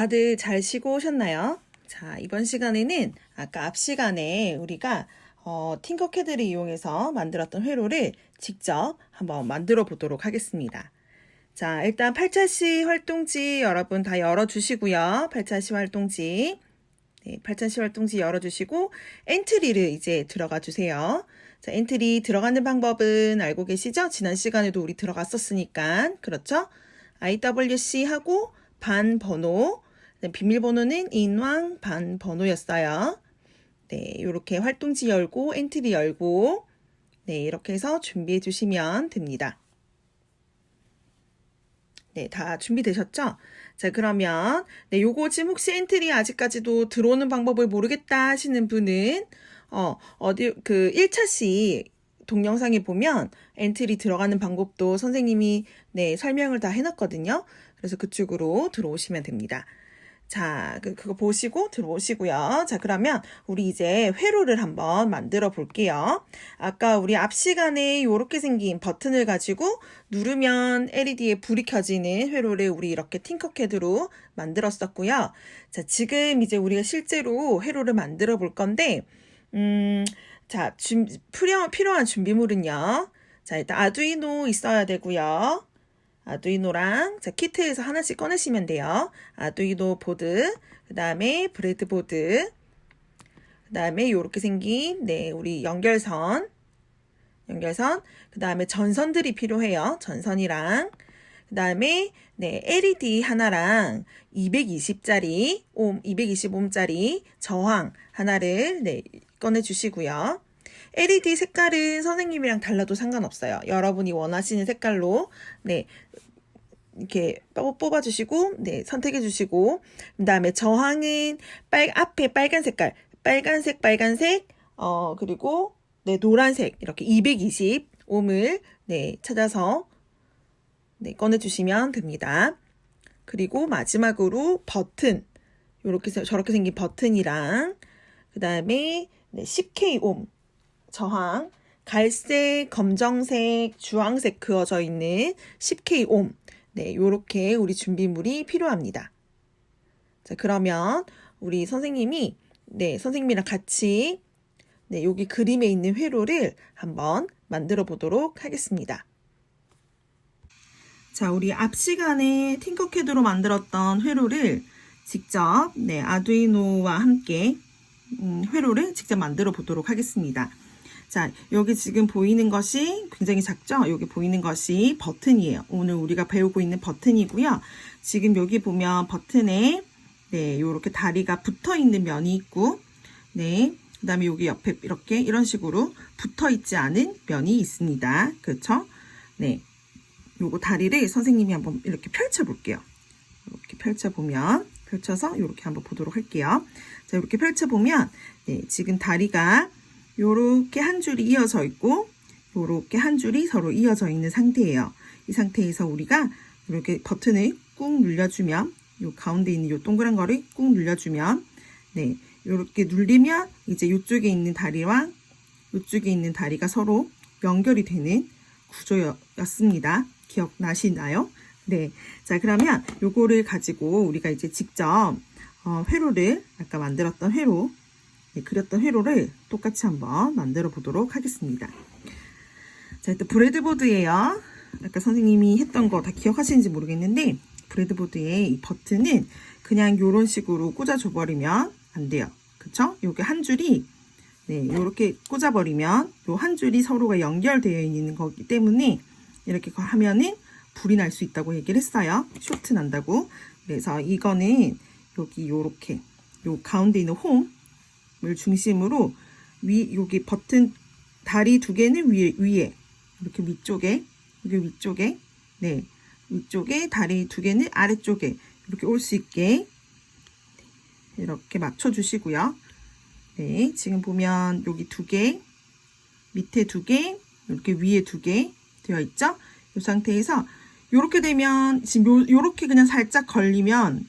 다들 잘 쉬고 오셨나요? 자, 이번 시간에는 아까 앞 시간에 우리가 어, 팅커캐드를 이용해서 만들었던 회로를 직접 한번 만들어 보도록 하겠습니다. 자, 일단 8차시 활동지 여러분 다 열어주시고요. 8차시 활동지. 네, 8차시 활동지 열어주시고 엔트리를 이제 들어가 주세요. 자, 엔트리 들어가는 방법은 알고 계시죠? 지난 시간에도 우리 들어갔었으니까. 그렇죠? IWC 하고 반 번호, 비밀번호는 인왕 반 번호였어요. 네, 이렇게 활동지 열고 엔트리 열고 네, 이렇게 해서 준비해 주시면 됩니다. 네, 다 준비되셨죠? 자, 그러면 네, 요거 지금 혹시 엔트리 아직까지도 들어오는 방법을 모르겠다 하시는 분은 어, 어디 그 1차시 동영상에 보면 엔트리 들어가는 방법도 선생님이 네, 설명을 다 해놨거든요. 그래서 그쪽으로 들어오시면 됩니다. 자, 그, 그거 보시고 들어오시고요. 자, 그러면 우리 이제 회로를 한번 만들어 볼게요. 아까 우리 앞 시간에 이렇게 생긴 버튼을 가지고 누르면 LED에 불이 켜지는 회로를 우리 이렇게 팅커캐드로 만들었었고요. 자, 지금 이제 우리가 실제로 회로를 만들어 볼 건데, 음, 자, 준, 필요, 필요한 준비물은요. 자, 일단 아두이노 있어야 되고요. 아두이노랑 자 키트에서 하나씩 꺼내시면 돼요. 아두이노 보드, 그 다음에 브레드 보드, 그 다음에 이렇게 생긴 네 우리 연결선, 연결선, 그 다음에 전선들이 필요해요. 전선이랑 그 다음에 네 LED 하나랑 220짜리 옴, 225짜리 저항 하나를 네 꺼내 주시고요. LED 색깔은 선생님이랑 달라도 상관없어요. 여러분이 원하시는 색깔로 네 이렇게 뽑아 주시고 네 선택해 주시고 그 다음에 저항은 빨 앞에 빨간 색깔 빨간색 빨간색 어 그리고 네 노란색 이렇게 220 옴을 네 찾아서 네 꺼내 주시면 됩니다. 그리고 마지막으로 버튼 요렇게 저렇게 생긴 버튼이랑 그 다음에 네 10K 옴 저항, 갈색, 검정색, 주황색 그어져 있는 10K 옴. 네, 요렇게 우리 준비물이 필요합니다. 자, 그러면 우리 선생님이 네, 선생님이랑 같이 네, 여기 그림에 있는 회로를 한번 만들어 보도록 하겠습니다. 자, 우리 앞 시간에 팅커캐드로 만들었던 회로를 직접 네, 아두이노와 함께 음, 회로를 직접 만들어 보도록 하겠습니다. 자, 여기 지금 보이는 것이 굉장히 작죠? 여기 보이는 것이 버튼이에요. 오늘 우리가 배우고 있는 버튼이고요. 지금 여기 보면 버튼에 네, 요렇게 다리가 붙어 있는 면이 있고 네. 그다음에 여기 옆에 이렇게 이런 식으로 붙어 있지 않은 면이 있습니다. 그렇죠? 네. 요거 다리를 선생님이 한번 이렇게 펼쳐 볼게요. 이렇게 펼쳐 보면 펼쳐서 이렇게 한번 보도록 할게요. 자, 이렇게 펼쳐 보면 네, 지금 다리가 요렇게 한 줄이 이어져 있고 요렇게 한 줄이 서로 이어져 있는 상태예요. 이 상태에서 우리가 이렇게 버튼을 꾹 눌러주면 요 가운데 있는 요 동그란 거를 꾹 눌러주면 네 요렇게 눌리면 이제 요쪽에 있는 다리와 요쪽에 있는 다리가 서로 연결이 되는 구조였습니다. 기억나시나요? 네. 자, 그러면 요거를 가지고 우리가 이제 직접 어, 회로를 아까 만들었던 회로 네, 그렸던 회로를 똑같이 한번 만들어 보도록 하겠습니다. 자, 일단 브레드보드예요. 아까 선생님이 했던 거 다 기억하시는지 모르겠는데 브레드보드에 이 버튼은 그냥 이런 식으로 꽂아줘 버리면 안 돼요. 그쵸? 요게 한 줄이 네, 요렇게 꽂아버리면 요 한 줄이 서로가 연결되어 있는 거기 때문에 이렇게 하면은 불이 날 수 있다고 얘기를 했어요. 쇼트 난다고. 그래서 이거는 여기 요렇게 요 가운데 있는 홈을 중심으로 위 여기 버튼 다리 두 개는 위에 위에 이렇게 위쪽에 여기 위쪽에 네 위쪽에 다리 두 개는 아래쪽에 이렇게 올 수 있게 이렇게 맞춰 주시고요. 네 지금 보면 여기 두 개 밑에 두 개 이렇게 위에 두 개 되어 있죠. 이 상태에서 이렇게 되면 지금 요, 요렇게 그냥 살짝 걸리면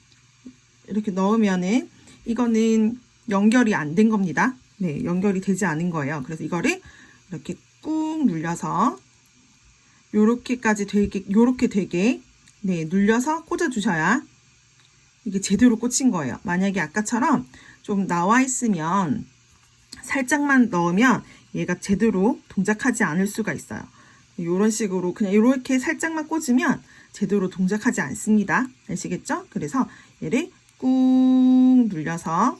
이렇게 넣으면은 이거는 연결이 안 된 겁니다. 네, 연결이 되지 않은 거예요. 그래서 이거를 이렇게 꾹 눌려서 요렇게까지 되게 요렇게 되게 네, 눌려서 꽂아 주셔야 이게 제대로 꽂힌 거예요. 만약에 아까처럼 좀 나와 있으면 살짝만 넣으면 얘가 제대로 동작하지 않을 수가 있어요. 이런 식으로 그냥 이렇게 살짝만 꽂으면 제대로 동작하지 않습니다. 아시겠죠? 그래서 얘를 꾹 눌려서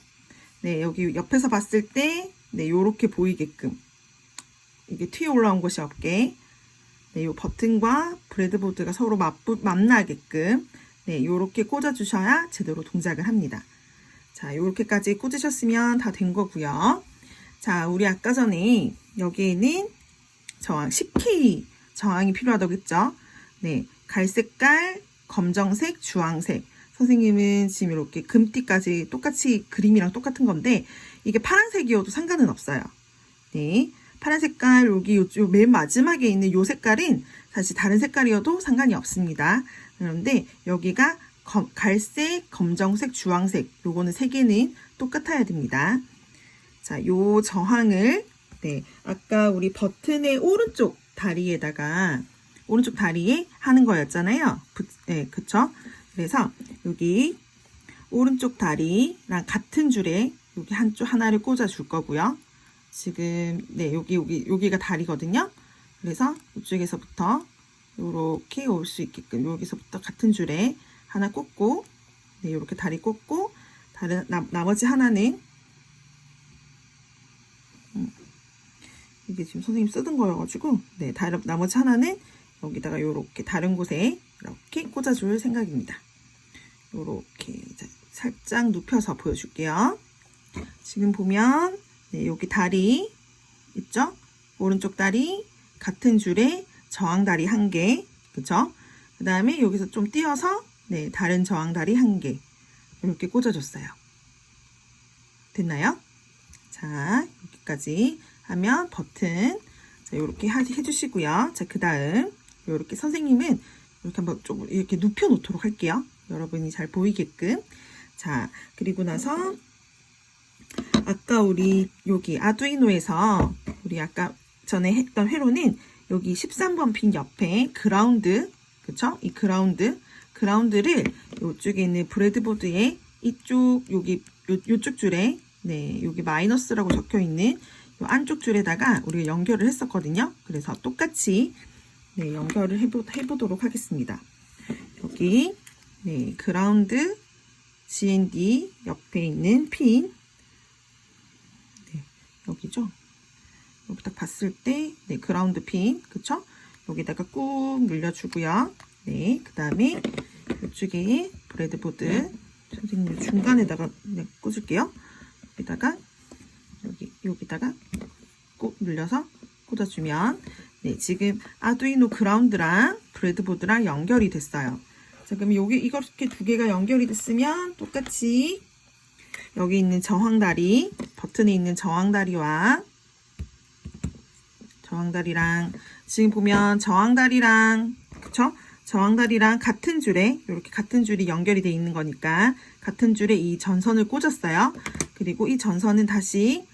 네 여기 옆에서 봤을 때 네 요렇게 보이게끔 이게 튀어 올라온 것이 없게 네, 요 버튼과 브레드보드가 서로 맞, 만나게끔 네, 요렇게 꽂아 주셔야 제대로 동작을 합니다. 자, 요렇게까지 꽂으셨으면 다 된 거고요. 자, 우리 아까 전에 여기에는 저항 10K 저항이 필요하다고 했죠? 네, 갈색깔, 검정색, 주황색. 선생님은 지금 이렇게 금띠까지 똑같이 그림이랑 똑같은 건데 이게 파란색이어도 상관은 없어요. 네. 파란 색깔 여기 요, 요, 맨 마지막에 있는 요 색깔은 사실 다른 색깔이어도 상관이 없습니다. 그런데 여기가 검- 갈색, 검정색, 주황색 요거는 세 개는 똑같아야 됩니다. 자, 요 저항을 네, 아까 우리 버튼의 오른쪽 다리에다가 오른쪽 다리에 하는 거였잖아요. 부, 네, 그쵸? 그래서 여기 오른쪽 다리랑 같은 줄에 여기 한쪽 하나를 꽂아 줄 거고요. 지금 네 여기 여기 여기가 다리거든요. 그래서 이쪽에서부터 이렇게 올 수 있게끔 여기서부터 같은 줄에 하나 꽂고 네 이렇게 다리 꽂고 다른 나, 나머지 하나는 음, 이게 지금 선생님 쓰던 거여가지고 네 다른 나머지 하나는 여기다가 이렇게 다른 곳에 이렇게 꽂아줄 생각입니다. 이렇게 살짝 눕혀서 보여줄게요. 지금 보면 네, 여기 다리 있죠? 오른쪽 다리 같은 줄에 저항 다리 한 개, 그쵸? 그 다음에 여기서 좀 띄어서 네, 다른 저항 다리 한 개 이렇게 꽂아줬어요. 됐나요? 자, 여기까지 하면 버튼 자, 이렇게 하- 해주시고요. 자, 그 다음 이렇게 선생님은 이렇게 한번 좀 이렇게 눕혀 놓도록 할게요. 여러분이 잘 보이게끔. 자, 그리고 나서 아까 우리 여기 아두이노에서 우리 아까 전에 했던 회로는 여기 13번 핀 옆에 그라운드 그쵸? 이 그라운드 그라운드를 이쪽에 있는 브레드보드의 이쪽 여기 요, 요쪽 줄에 네 여기 마이너스라고 적혀 있는 요 안쪽 줄에다가 우리가 연결을 했었거든요. 그래서 똑같이 네 연결을 해보, 해보도록 하겠습니다. 여기 네 그라운드 GND 옆에 있는 핀 여기죠. 여기 딱 봤을 때, 네, 그라운드 핀, 그쵸? 여기다가 꾹 눌려주고요. 네, 그 다음에 이쪽에 브레드보드, 선생님 중간에다가 네, 꽂을게요. 여기다가, 여기, 여기다가 꾹 눌려서 꽂아주면, 네, 지금 아두이노 그라운드랑 브레드보드랑 연결이 됐어요. 자, 그럼 여기, 이렇게 두 개가 연결이 됐으면 똑같이 여기 있는 저항다리, 버튼에 있는 저항다리와 저항다리랑 지금 보면 저항다리랑 그쵸? 저항다리랑 같은 줄에 이렇게 같은 줄이 연결이 돼 있는 거니까 같은 줄에 이 전선을 꽂았어요. 그리고 이 전선은 다시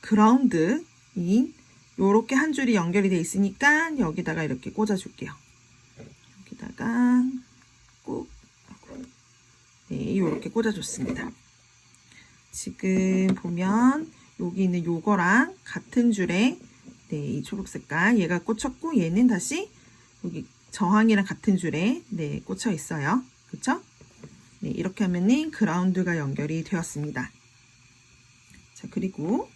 그라운드인 요렇게 한 줄이 연결이 돼 있으니까 여기다가 이렇게 꽂아 줄게요. 여기다가 꾹 네, 요렇게 꽂아 줬습니다. 지금 보면 여기 있는 요거랑 같은 줄에 네, 이 초록 색깔 얘가 꽂혔고 얘는 다시 여기 저항이랑 같은 줄에 네, 꽂혀 있어요. 그쵸? 네, 이렇게 하면은 그라운드가 연결이 되었습니다. 자, 그리고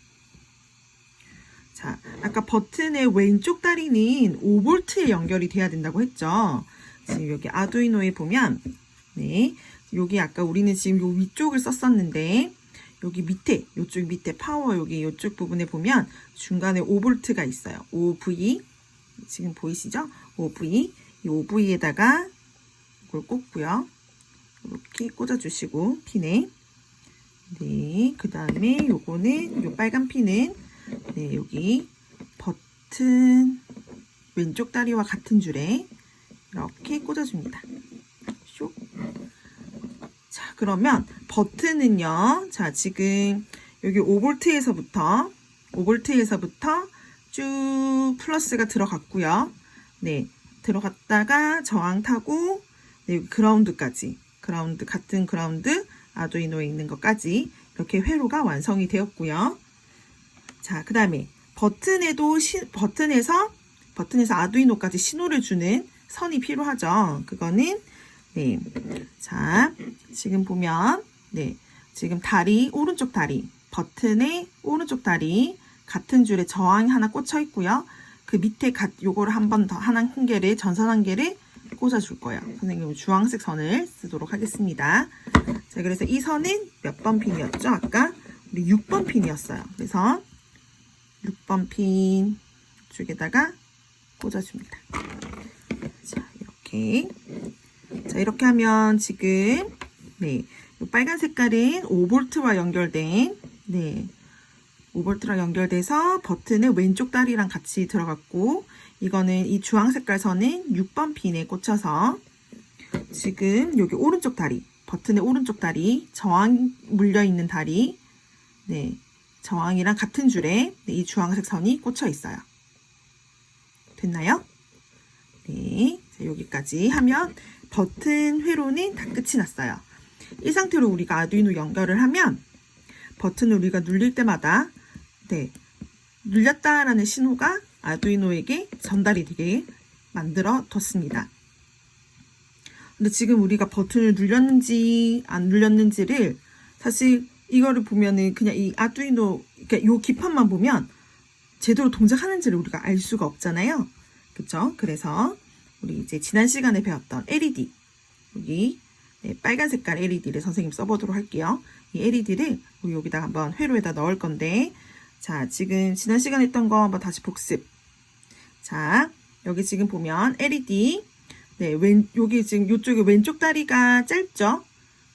자, 아까 버튼의 왼쪽 다리는 5V에 연결이 돼야 된다고 했죠. 지금 여기 아두이노에 보면 네, 여기 아까 우리는 지금 요 위쪽을 썼었는데 여기 밑에 요쪽 밑에 파워 여기 요쪽 부분에 보면 중간에 5V가 있어요. 5V 지금 보이시죠? 5V 이 5V에다가 이걸 꽂고요. 이렇게 꽂아주시고 핀에 네, 그 다음에 요거는 요 빨간 핀은 네, 여기 버튼 왼쪽 다리와 같은 줄에 이렇게 꽂아줍니다. 쇽. 자, 그러면 버튼은요. 자, 지금 여기 5V에서부터 5V에서부터 쭉 플러스가 들어갔고요. 네, 들어갔다가 저항 타고 네, 그라운드까지 그라운드 같은 그라운드 아두이노에 있는 것까지 이렇게 회로가 완성이 되었고요. 자, 그 다음에 버튼에도 시, 버튼에서 버튼에서 아두이노까지 신호를 주는 선이 필요하죠. 그거는 네. 자, 지금 보면 네. 지금 다리 오른쪽 다리 버튼의 오른쪽 다리 같은 줄에 저항이 하나 꽂혀 있고요. 그 밑에 가, 요거를 한 번 더 하나 한 개를 전선 한 개를 꽂아 줄 거예요. 선생님은 주황색 선을 쓰도록 하겠습니다. 자, 그래서 이 선은 몇 번 핀이었죠? 아까 우리 6번 핀이었어요. 그래서 6번 핀 쪽에다가 꽂아줍니다. 자, 이렇게. 자, 이렇게 하면 지금, 네. 요 빨간 색깔은 5볼트와 연결된, 네. 5볼트랑 연결돼서 버튼은 왼쪽 다리랑 같이 들어갔고, 이거는 이 주황 색깔 선은 6번 핀에 꽂혀서, 지금 여기 오른쪽 다리, 버튼의 오른쪽 다리, 저항 물려있는 다리, 네. 저항이랑 같은 줄에 네, 이 주황색 선이 꽂혀 있어요. 됐나요? 네. 자, 여기까지 하면 버튼 회로는 다 끝이 났어요. 이 상태로 우리가 아두이노 연결을 하면 버튼을 우리가 눌릴 때마다 네. 눌렸다라는 신호가 아두이노에게 전달이 되게 만들어 뒀습니다. 근데 지금 우리가 버튼을 눌렸는지 안 눌렸는지를 사실 이거를 보면은 그냥 이 아두이노 그러니까 요 기판만 보면 제대로 동작하는지를 우리가 알 수가 없잖아요. 그쵸? 그래서 우리 이제 지난 시간에 배웠던 LED 여기 네, 빨간 색깔 LED를 선생님 써보도록 할게요. 이 LED를 우리 여기다 한번 회로에다 넣을 건데 자 지금 지난 시간에 했던 거 한번 다시 복습. 자 여기 지금 보면 LED 네, 왼, 여기 지금 요쪽에 왼쪽 다리가 짧죠?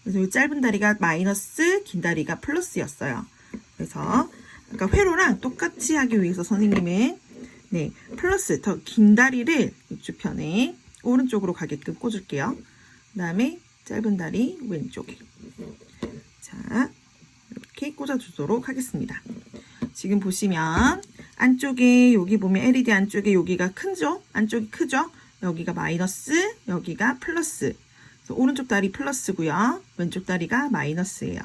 그래서 이 짧은 다리가 마이너스, 긴 다리가 플러스였어요. 그래서 아까 회로랑 똑같이 하기 위해서 선생님은 네, 플러스 더 긴 다리를 이쪽 편에 오른쪽으로 가게끔 꽂을게요. 그 다음에 짧은 다리 왼쪽에. 자, 이렇게 꽂아주도록 하겠습니다. 지금 보시면 안쪽에 여기 보면 LED 안쪽에 여기가 크죠? 안쪽이 크죠? 여기가 마이너스, 여기가 플러스. 오른쪽 다리 플러스고요. 왼쪽 다리가 마이너스예요.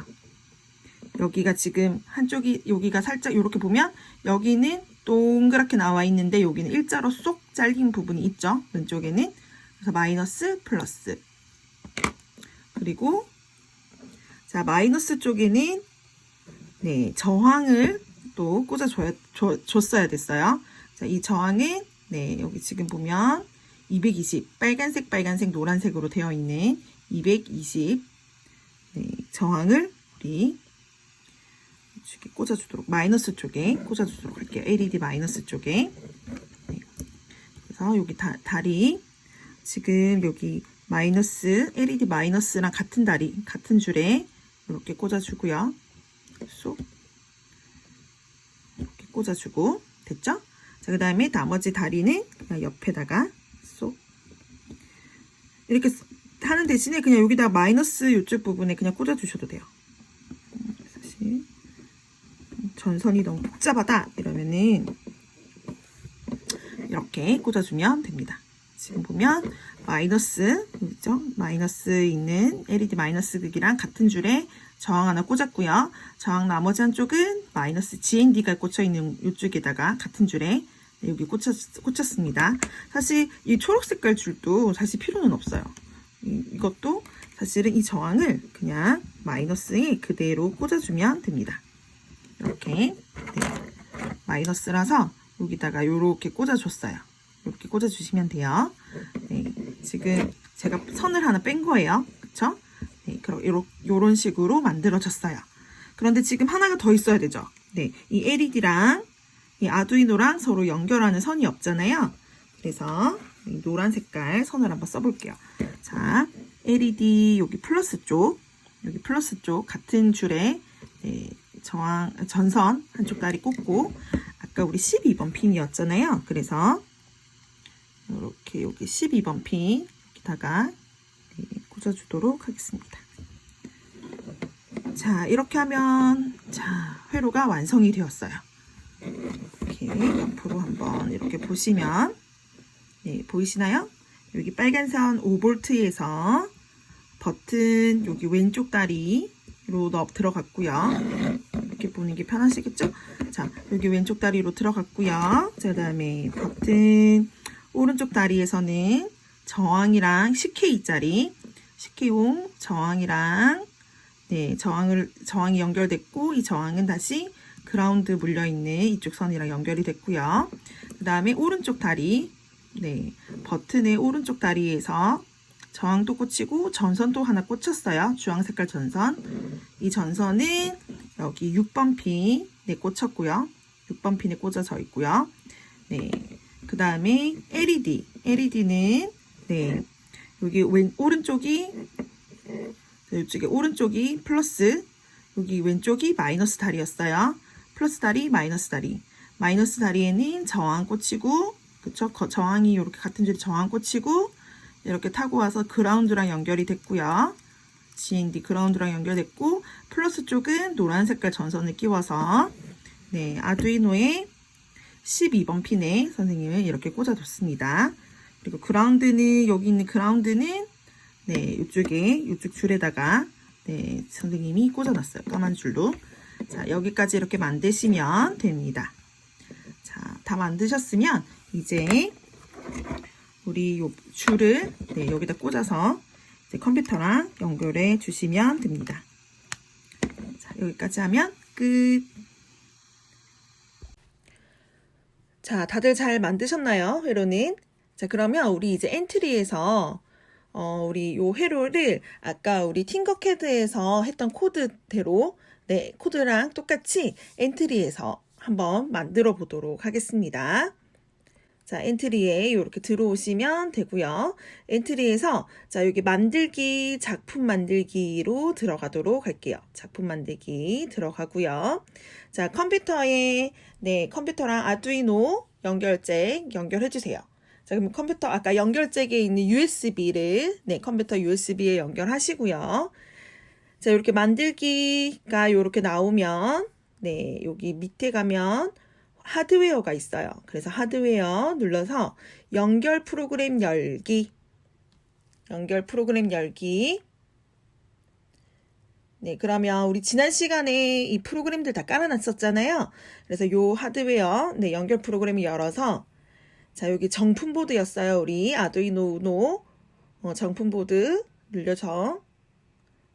여기가 지금 한쪽이 여기가 살짝 이렇게 보면 여기는 동그랗게 나와 있는데 여기는 일자로 쏙 잘린 부분이 있죠. 왼쪽에는 그래서 마이너스 플러스 그리고 자 마이너스 쪽에는 네 저항을 또 꽂아 줬어야 됐어요. 자 이 저항은 네 여기 지금 보면 220 빨간색 빨간색 노란색으로 되어 있는 220 네, 저항을 우리 이쪽에 꽂아주도록 마이너스 쪽에 꽂아주도록 할게요. LED 마이너스 쪽에 네. 그래서 여기 다, 다리 지금 여기 마이너스 LED 마이너스랑 같은 다리 같은 줄에 이렇게 꽂아주고요. 쏙 이렇게 꽂아주고 됐죠? 자, 그 다음에 나머지 다리는 그냥 옆에다가 쏙 이렇게 하는 대신에 그냥 여기다 마이너스 이쪽 부분에 그냥 꽂아주셔도 돼요. 음, 사실 전선이 너무 복잡하다 이러면은 이렇게 꽂아주면 됩니다. 지금 보면 마이너스 그죠? 마이너스 있는 LED 마이너스 극이랑 같은 줄에 저항 하나 꽂았고요. 저항 나머지 한쪽은 마이너스 GND가 꽂혀 있는 이쪽에다가 같은 줄에 여기 꽂혔, 꽂혔습니다. 사실 이 초록 색깔 줄도 사실 필요는 없어요. 이, 이것도 사실은 이 저항을 그냥 마이너스에 그대로 꽂아주면 됩니다. 이렇게 네. 마이너스라서 여기다가 이렇게 꽂아줬어요. 이렇게 꽂아주시면 돼요. 네, 지금 제가 선을 하나 뺀 거예요. 그쵸? 네, 그럼 요런, 요런 식으로 만들어졌어요. 그런데 지금 하나가 더 있어야 되죠. 네, 이 LED랑 이 아두이노랑 서로 연결하는 선이 없잖아요. 그래서 이 노란 색깔 선을 한번 써볼게요. 자, LED 여기 플러스 쪽, 여기 플러스 쪽 같은 줄에 네, 저항 전선 한쪽 다리 꽂고 아까 우리 12번 핀이었잖아요. 그래서 이렇게 여기 12번 핀 여기다가 네, 꽂아주도록 하겠습니다. 자 이렇게 하면 자 회로가 완성이 되었어요. 옆으로 한번 이렇게 보시면 네 보이시나요? 여기 빨간 선 5볼트에서 버튼 여기 왼쪽 다리로 넣 들어갔고요. 이렇게 보는 게 편하시겠죠? 자, 여기 왼쪽 다리로 들어갔고요. 자, 그다음에 버튼 오른쪽 다리에서는 저항이랑 CK짜리, CK용 저항이랑 네, 저항을 저항이 연결됐고 이 저항은 다시 그라운드 물려 있는 이쪽 선이랑 연결이 됐고요. 그 다음에 오른쪽 다리 네, 버튼의 오른쪽 다리에서 저항도 꽂히고 전선도 하나 꽂혔어요. 주황 색깔 전선. 이 전선은 여기 6번 핀에 꽂혔고요. 6번 핀에 꽂아져 있고요. 네. 그 다음에 LED. LED는 네. 여기 왼 오른쪽이 이쪽에 오른쪽이 플러스 여기 왼쪽이 마이너스 다리였어요. 플러스 다리, 마이너스 다리. 마이너스 다리에는 저항 꽂히고 그쵸? 거- 저항이 이렇게 같은 줄에 저항 꽂히고 이렇게 타고 와서 그라운드랑 연결이 됐고요. GND 그라운드랑 연결됐고 플러스 쪽은 노란 색깔 전선을 끼워서 네 아두이노의 12번 핀에 선생님은 이렇게 꽂아뒀습니다. 그리고 그라운드는 여기 있는 그라운드는 네 이쪽에 이쪽 줄에다가 네 선생님이 꽂아놨어요. 까만 줄로. 자 여기까지 이렇게 만드시면 됩니다. 자 다 만드셨으면 이제 우리 요 줄을 네, 여기다 꽂아서 컴퓨터랑 연결해 주시면 됩니다. 자, 여기까지 하면 끝. 자, 다들 잘 만드셨나요? 회로는? 자, 그러면 우리 이제 엔트리에서 어, 우리 요 회로를 아까 우리 팅거캐드에서 했던 코드대로 네, 코드랑 똑같이 엔트리에서 한번 만들어 보도록 하겠습니다. 자, 엔트리에 이렇게 들어오시면 되고요. 엔트리에서 자, 여기 만들기, 작품 만들기로 들어가도록 할게요. 작품 만들기 들어가고요. 자, 컴퓨터에 네, 컴퓨터랑 아두이노 연결잭 연결해 주세요. 자, 그럼 컴퓨터 아까 연결잭에 있는 USB를 네, 컴퓨터 USB에 연결하시고요. 자, 이렇게 만들기가 이렇게 나오면 네, 여기 밑에 가면 하드웨어가 있어요. 그래서 하드웨어 눌러서 연결 프로그램 열기. 연결 프로그램 열기. 네, 그러면 우리 지난 시간에 이 프로그램들 다 깔아놨었잖아요. 그래서 요 하드웨어, 네, 연결 프로그램을 열어서 자, 여기 정품 보드였어요. 우리 아두이노 우노 어, 정품 보드 눌려서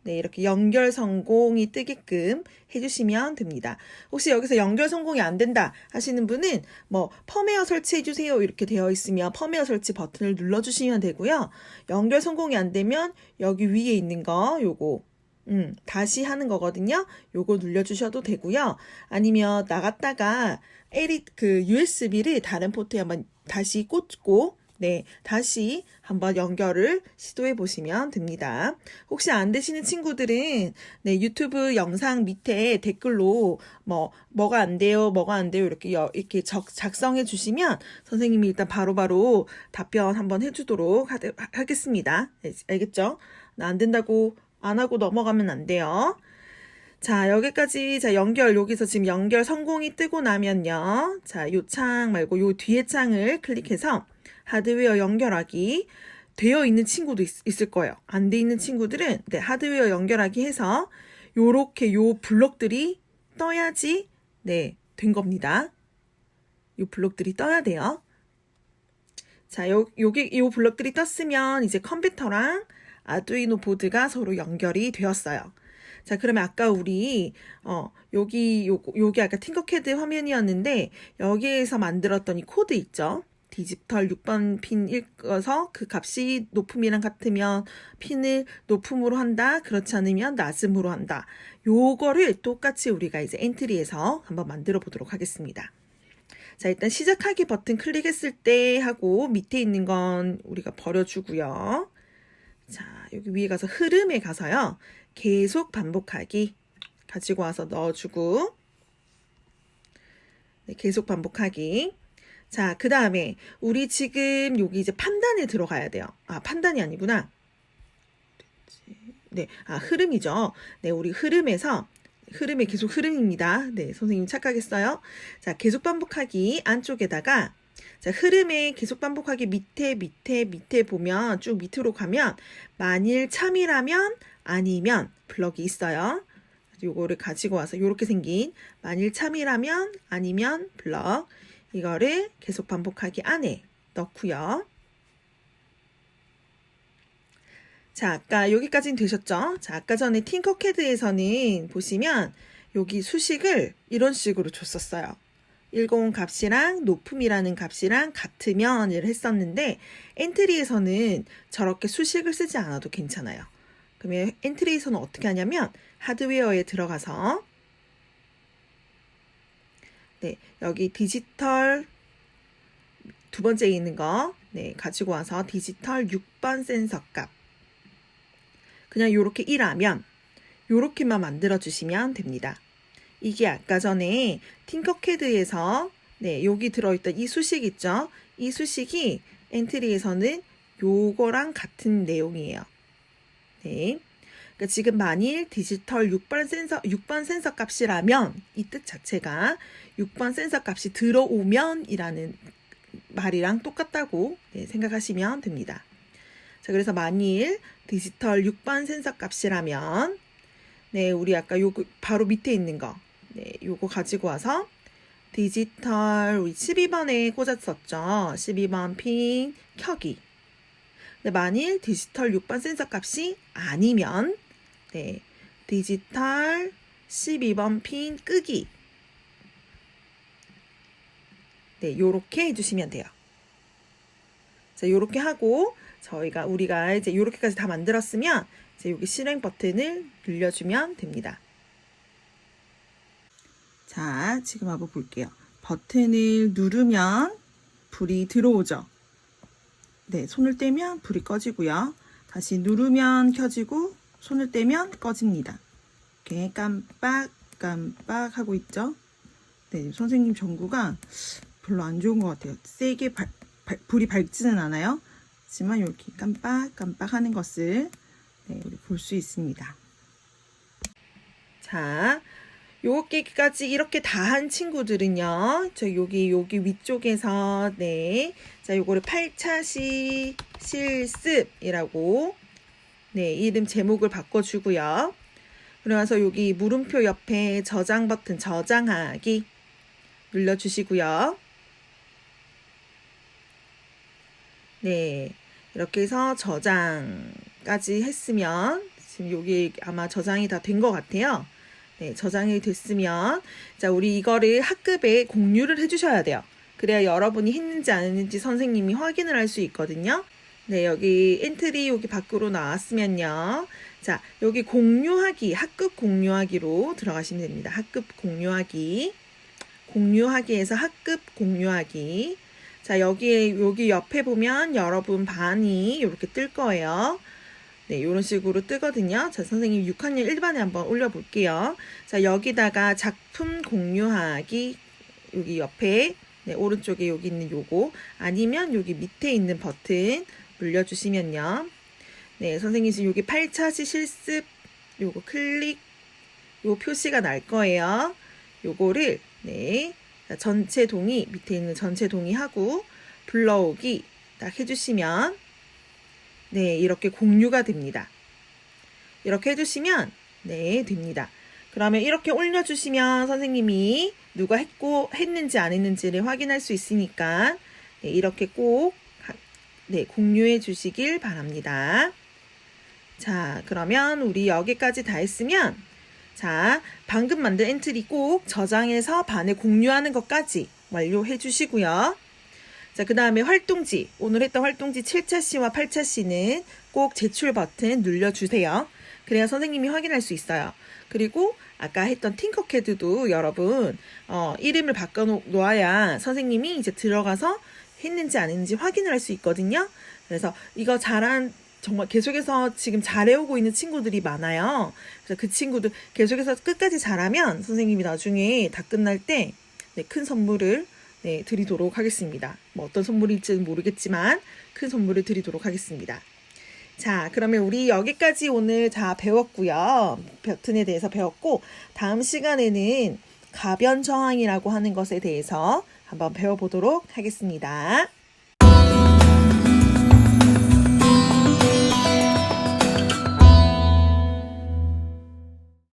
네, 이렇게 연결 성공이 뜨게끔 해주시면 됩니다. 혹시 여기서 연결 성공이 안 된다 하시는 분은 뭐 펌웨어 설치해 주세요 이렇게 되어 있으면 펌웨어 설치 버튼을 눌러주시면 되고요. 연결 성공이 안 되면 여기 위에 있는 거 요거 음, 다시 하는 거거든요. 요거 눌러주셔도 되고요. 아니면 나갔다가 LED 그 USB를 다른 포트에 한번 다시 꽂고 네, 다시 한번 연결을 시도해 보시면 됩니다. 혹시 안 되시는 친구들은 네, 유튜브 영상 밑에 댓글로 뭐 뭐가 안 돼요, 뭐가 안 돼요 이렇게 여- 이렇게 적, 작성해 주시면 선생님이 일단 바로바로 답변 한번 해 주도록 하, 겠습니다 알겠죠? 나안 된다고 안 하고 넘어가면 안 돼요. 자, 여기까지, 자, 연결, 여기서 지금 연결 성공이 뜨고 나면요. 자, 요 창 말고 요 뒤에 창을 클릭해서 하드웨어 연결하기 되어 있는 친구도 있, 을 거예요. 안 돼 있는 친구들은 네, 하드웨어 연결하기 해서 요렇게 요 블록들이 떠야지 네, 된 겁니다. 요 블록들이 떠야 돼요. 자, 요, 요게, 요 블록들이 떴으면 이제 컴퓨터랑 아두이노 보드가 서로 연결이 되었어요. 자, 그러면 아까 우리, 어, 여기, 요, 요게 아까 팅커캐드 화면이었는데, 여기에서 만들었던 이 코드 있죠? 디지털 6번 핀 읽어서 그 값이 높음이랑 같으면 핀을 높음으로 한다. 그렇지 않으면 낮음으로 한다. 요거를 똑같이 우리가 이제 엔트리에서 한번 만들어 보도록 하겠습니다. 자, 일단 시작하기 버튼 클릭했을 때 하고 밑에 있는 건 우리가 버려주고요. 자, 여기 위에 가서 흐름에 가서요. 계속 반복하기 가지고 와서 넣어주고 네, 계속 반복하기 자, 그 다음에 우리 지금 여기 이제 판단에 들어가야 돼요. 아, 판단이 아니구나. 네, 아, 흐름이죠. 네, 우리 흐름에서 흐름에 계속 흐름입니다. 네, 선생님 착각했어요. 자, 계속 반복하기 안쪽에다가 자, 흐름에 계속 반복하기 밑에, 밑에, 밑에 보면 쭉 밑으로 가면 만일 참이라면 아니면 블럭이 있어요. 요거를 가지고 와서 요렇게 생긴 만일 참이라면 아니면 블럭 이거를 계속 반복하기 안에 넣고요. 자, 아까 여기까지는 되셨죠? 자, 아까 전에 팅커캐드에서는 보시면 여기 수식을 이런 식으로 줬었어요. 1공 값이랑 높음이라는 값이랑 같으면 을 했었는데 엔트리에서는 저렇게 수식을 쓰지 않아도 괜찮아요. 그러면 엔트리에서는 어떻게 하냐면 하드웨어에 들어가서 네, 여기 디지털 두 번째에 있는 거 네, 가지고 와서 디지털 6번 센서 값 그냥 요렇게 1하면 요렇게만 만들어 주시면 됩니다. 이게 아까 전에 팅커캐드에서 네, 여기 들어있던 이 수식 있죠? 이 수식이 엔트리에서는 요거랑 같은 내용이에요. 네. 그러니까 지금 만일 디지털 6번 센서 6번 센서 값이라면 이 뜻 자체가 6번 센서 값이 들어오면 이라는 말이랑 똑같다고 네, 생각하시면 됩니다. 자, 그래서 만일 디지털 6번 센서 값이라면 네, 우리 아까 요 바로 밑에 있는 거. 네, 요거 가지고 와서 디지털 우리 12번에 꽂았었죠. 12번 핀 켜기. 네, 만일 디지털 6번 센서 값이 아니면 네, 디지털 12번 핀 끄기. 네, 요렇게 해주시면 돼요. 자, 요렇게 하고 저희가 우리가 이제 요렇게까지 다 만들었으면 이제 여기 실행 버튼을 눌러주면 됩니다. 자, 지금 한번 볼게요. 버튼을 누르면 불이 들어오죠. 네, 손을 떼면 불이 꺼지고요. 다시 누르면 켜지고 손을 떼면 꺼집니다. 이렇게 깜빡 깜빡 하고 있죠. 네, 선생님 전구가 별로 안 좋은 것 같아요. 세게 발- 발- 불이 밝지는 않아요. 하지만 이렇게 깜빡 깜빡 하는 것을 네, 볼 수 있습니다. 자, 요기까지 이렇게 다 한 친구들은요. 저 여기 여기 위쪽에서 네. 자, 요거를 8차 시 실습이라고 네, 이름 제목을 바꿔 주고요. 그러면서 여기 물음표 옆에 저장 버튼 저장하기 눌러 주시고요. 네. 이렇게 해서 저장까지 했으면 지금 여기 아마 저장이 다 된 것 같아요. 네, 저장이 됐으면 자, 우리 이거를 학급에 공유를 해 주셔야 돼요. 그래야 여러분이 했는지 안 했는지 선생님이 확인을 할 수 있거든요. 네, 여기 엔트리 여기 밖으로 나왔으면요. 자, 여기 공유하기, 학급 공유하기로 들어가시면 됩니다. 학급 공유하기. 공유하기에서 학급 공유하기. 자, 여기에, 여기 옆에 보면 여러분 반이 이렇게 뜰 거예요. 네, 이런 식으로 뜨거든요. 자, 선생님 6학년 1반에 한번 올려볼게요. 자, 여기다가 작품 공유하기, 여기 옆에, 네, 오른쪽에 여기 있는 요거, 아니면 여기 밑에 있는 버튼 눌러주시면요. 네, 선생님 지금 여기 8차시 실습, 요거 클릭, 요 표시가 날 거예요. 요거를, 네, 자, 전체 동의, 밑에 있는 전체 동의하고, 불러오기 딱 해주시면, 네, 이렇게 공유가 됩니다. 이렇게 해주시면, 네, 됩니다. 그러면 이렇게 올려주시면 선생님이 누가 했고, 했는지 안 했는지를 확인할 수 있으니까, 네, 이렇게 꼭, 하- 네, 공유해 주시길 바랍니다. 자, 그러면 우리 여기까지 다 했으면, 자, 방금 만든 엔트리 꼭 저장해서 반에 공유하는 것까지 완료해 주시고요. 자, 그 다음에 활동지. 오늘 했던 활동지 7차씨와 8차씨는 꼭 제출 버튼 눌러주세요. 그래야 선생님이 확인할 수 있어요. 그리고 아까 했던 팅커캐드도 여러분, 어, 이름을 바꿔놓아야 선생님이 이제 들어가서 했는지 안 했는지 확인을 할 수 있거든요. 그래서 이거 잘한, 정말 계속해서 지금 잘해오고 있는 친구들이 많아요. 그래서 그 친구들 계속해서 끝까지 잘하면 선생님이 나중에 다 끝날 때 네, 큰 선물을 네, 드리도록 하겠습니다. 뭐 어떤 선물일지는 모르겠지만 큰 선물을 드리도록 하겠습니다. 자, 그러면 우리 여기까지 오늘 다 배웠고요. 버튼에 대해서 배웠고 다음 시간에는 가변 저항이라고 하는 것에 대해서 한번 배워보도록 하겠습니다.